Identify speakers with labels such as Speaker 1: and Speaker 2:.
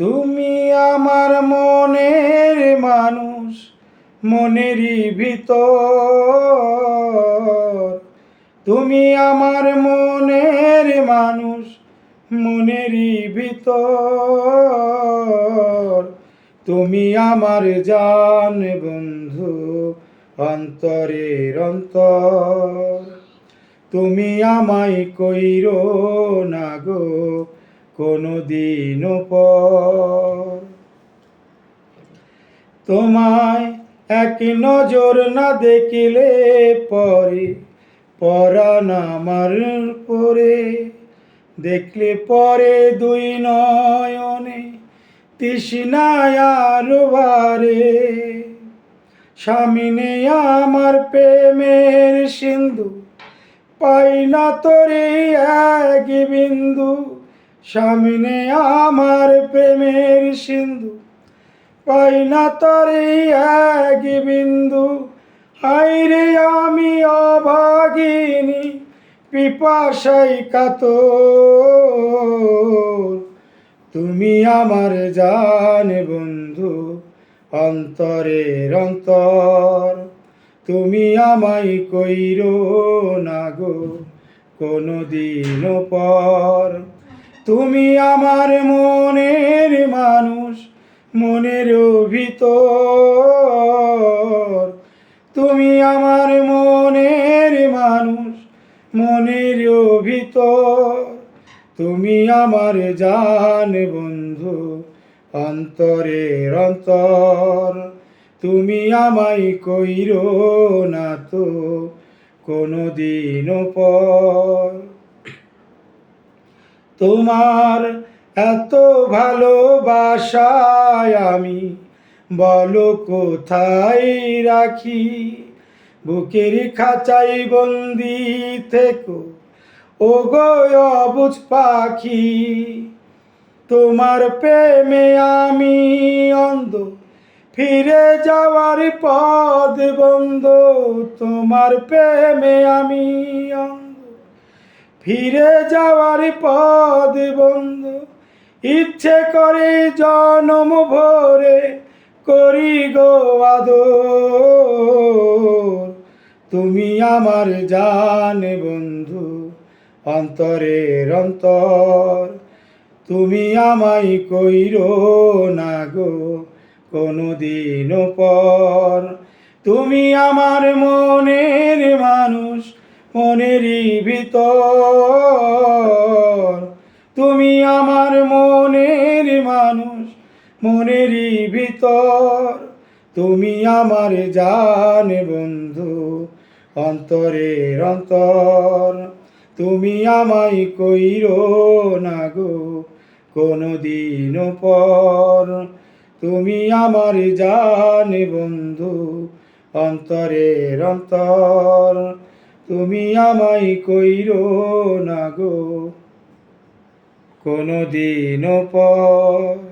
Speaker 1: তুমি আমার মনের মানুষ, মনেরই ভিতর। তুমি আমার মনের মানুষ, মনেরই ভিতর। তুমি আমার জান বন্ধু, অন্তরের অন্তর। তুমি আমায় কইরো না গো কোনো দিন পর। তোমায় এক নজর না দেখিলে পরে, পরাণ আমার পরে দেখলে পরে দুই নয়নে তৃষ্ণায় আরও বারে। সামিনে আমার প্রেমের সিন্ধু, পাই না তোরে এক বিন্দু। সামনে আমার প্রেমের সিন্ধু, পাই না তোরে এক বিন্দু। হাইরে আমি অভাগিনী পিপাসাই কাতর। তুমি আমার জান বন্ধু, অন্তরের অন্তর। তুমি আমায় কইরো না গো কোনো দিন পর। তুমি আমার মনের মানুষ, মনের ভিতর তুমি আমার মনের মানুষ, মনের ভিতর তুমি আমার জান বন্ধু, অন্তরের অন্তর। তুমি আমায় কইরো না তো কোনো দিন পর। তোমার এত ভালোবাসায় আমি বলো কোথায় রাখি? বুকের খাঁচাই বন্দি থেকো। ও গো অবুজ পাখি, তোমার প্রেমে আমি অন্ধ। ফিরে যাওয়ার পদ বন্ধ, তোমার প্রেমে আমি অন্ধ। ফিরে যাওয়ার পদ বন্ধ। ইচ্ছে করে জনম ভরে করি গো আদর। তুমি আমার জান বন্ধু, অন্তরের অন্তর। তুমি আমায় কইরো না গো কোনো দিন পর। তুমি আমার মনের মানুষ মনেরই ভিতর। তুমি আমার মনের মানুষ, মনেরই ভিতর। তুমি আমার জান বন্ধু, অন্তরের অন্তর। তুমি আমায় কইরো না গো কোনো দিন পর। তুমি আমার জান বন্ধু, অন্তরের অন্তর। তুমি আমায় কইরো না গো। কোনো দিন পর